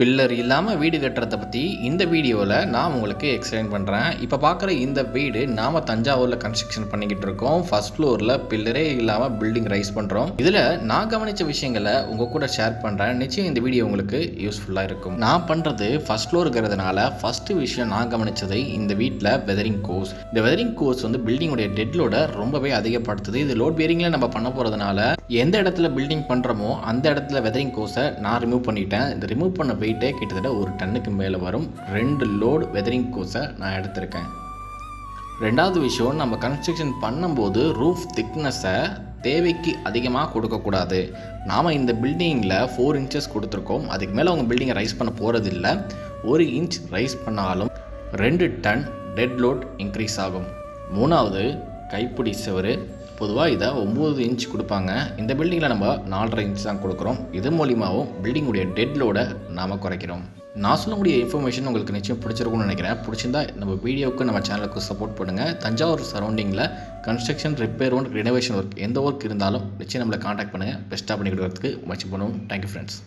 Pillar இல்லாமல் வீடு கட்டுறத பற்றி இந்த வீடியோவில் நான் உங்களுக்கு எக்ஸ்பிளைன் பண்ணுறேன் இப்போ பார்க்குற இந்த வீடு நாம் தஞ்சாவூரில் கன்ஸ்ட்ரக்ஷன் பண்ணிக்கிட்டு இருக்கோம். ஃபர்ஸ்ட் ஃப்ளோரில் பில்லரே இல்லாமல் பில்டிங் ரைஸ் பண்ணுறோம் இதில் நான் கவனித்த விஷயங்களை உங்கள் கூட ஷேர் பண்ணுறேன் நிச்சயம் இந்த வீடியோ உங்களுக்கு யூஸ்ஃபுல்லாக இருக்கும். நான் பண்ணுறது ஃபஸ்ட் ஃப்ளோருங்கிறதுனால ஃபஸ்ட்டு விஷயம் நான் கவனித்ததை இந்த வீட்டில் வெதரிங் கோர்ஸ் இந்த வெதரிங் கோர்ஸ் வந்து பில்டிங்குடைய டெட் ரொம்பவே அதிகப்படுத்துது. இது லோட் பேரிங்கில் நம்ம பண்ண போகிறதுனால எந்த இடத்துல பில்டிங் பண்ணுறோமோ அந்த இடத்துல வெதரிங் கோர்ஸை நான் ரிமூவ் பண்ணிட்டேன். இந்த ரிமூவ் பண்ண வெயிட்டே கிட்டத்தட்ட ஒரு டன்னுக்கு மேலே வரும். ரெண்டு லோடு வெதரிங் கோஸை நான் எடுத்திருக்கேன். ரெண்டாவது விஷயம் நம்ம கன்ஸ்ட்ரக்ஷன் பண்ணும்போது ரூஃப் திக்னஸை தேவைக்கு அதிகமாக கொடுக்கக்கூடாது. நாம் இந்த பில்டிங்கில் ஃபோர் இன்ச்சஸ் கொடுத்துருக்கோம். அதுக்கு மேலே அவங்க பில்டிங்கை ரைஸ் பண்ண போகிறதில்ல ஒரு இன்ச் ரைஸ் பண்ணாலும் ரெண்டு டன் டெட் லோட் இன்க்ரீஸ் ஆகும். மூணாவது கைப்பிடி செவரு பொதுவாக இதை ஒம்பது இன்ச் கொடுப்பாங்க. இந்த பில்டிங்கில் நம்ம நாலரை இன்ச் தான் கொடுக்குறோம். இது மூலியமாகவும் பில்டிங்குடைய டெட் லோடை நாம் குறைக்கிறோம். நான் சொல்லக்கூடிய இன்ஃபர்மேஷன் உங்களுக்கு நிச்சயம் பிடிச்சிருக்கும்னு நினைக்கிறேன். பிடிச்சிருந்தா நம்ம வீடியோவுக்கு நம்ம சேனலுக்கு சப்போர்ட் பண்ணுங்கள் தஞ்சாவூர் சரௌண்டிங்கில் construction repair work renovation work எந்த ஒர்க் இருந்தாலும் நிச்சயம் நம்மளை காண்டாக்ட் பண்ணுங்கள் பெஸ்ட்டாக பண்ணி கொடுக்கறதுக்கு முயற்சி பண்ணுவோம். Thank you friends